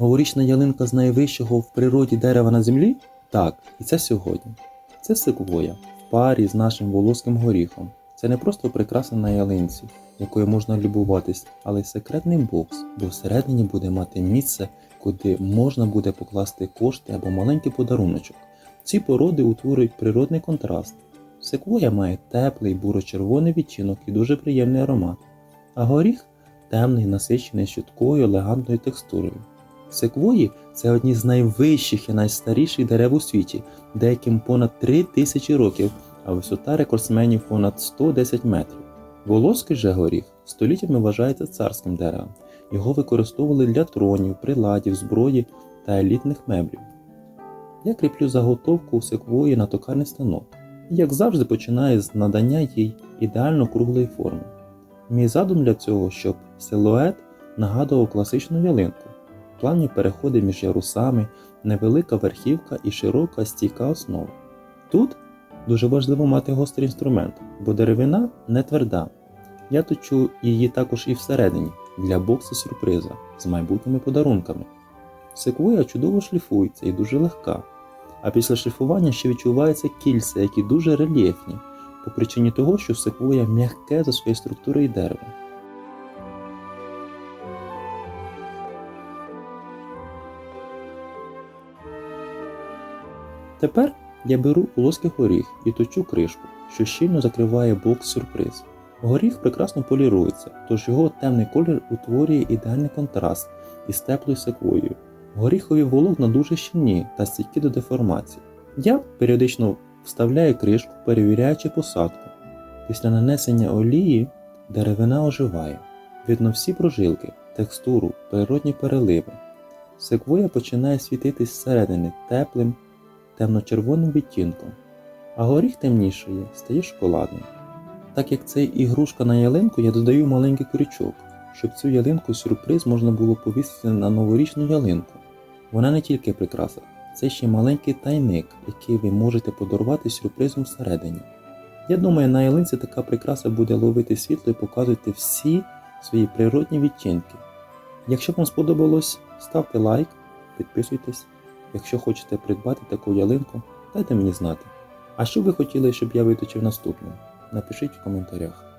Новорічна ялинка з найвищого в природі дерева на землі? Так, і це сьогодні. Це секвоя в парі з нашим волоським горіхом. Це не просто прикраса на ялинці, якою можна любуватись, але й секретний бокс, бо всередині буде мати місце, куди можна буде покласти кошти або маленький подаруночок. Ці породи утворюють природний контраст. Секвоя має теплий буро-червоний відтінок і дуже приємний аромат, а горіх темний, насичений з чіткою елегантною текстурою. Секвої це одні з найвищих і найстаріших дерев у світі, деяким понад 3 тисячі років, а висота рекордсменів понад 110 метрів. Волоський же горіх століттями вважається царським деревом. Його використовували для тронів, приладів, зброї та елітних меблів. Я кріплю заготовку секвої на токарний станок і, як завжди, починаю з надання їй ідеально круглої форми. Мій задум для цього, щоб силует нагадував класичну ялинку, плавні переходи між ярусами, невелика верхівка і широка стійка основа. Тут дуже важливо мати гострий інструмент, бо деревина не тверда. Я точу її також і всередині для боксу сюрприза з майбутніми подарунками. Секвоя чудово шліфується і дуже легка, а після шліфування ще відчуваються кільця, які дуже рельєфні, по причині того, що секвоя м'яке за своєю структурою дерева. Тепер я беру плоский горіх і точу кришку, що щільно закриває бокс сюрприз. Горіх прекрасно полірується, тож його темний колір утворює ідеальний контраст із теплою секвоєю. Горіхові волокна дуже щільні та стійкі до деформації. Я періодично вставляю кришку, перевіряючи посадку. Після нанесення олії деревина оживає. Видно всі прожилки, текстуру, природні переливи. Секвоя починає світитись зсередини теплим, темно-червоним відтінком, а горіх темнішає, стає шоколадним. Так як це ігрушка на ялинку, я додаю маленький крючок, щоб цю ялинку сюрприз можна було повісити на новорічну ялинку. Вона не тільки прикраса, це ще маленький тайник, який ви можете подарувати сюрпризом всередині. Я думаю, на ялинці така прикраса буде ловити світло і показувати всі свої природні відтінки. Якщо вам сподобалось, ставте лайк, підписуйтесь. Якщо хочете придбати таку ялинку, дайте мені знати. А що ви хотіли, щоб я виточив наступним? Напишіть в коментарях.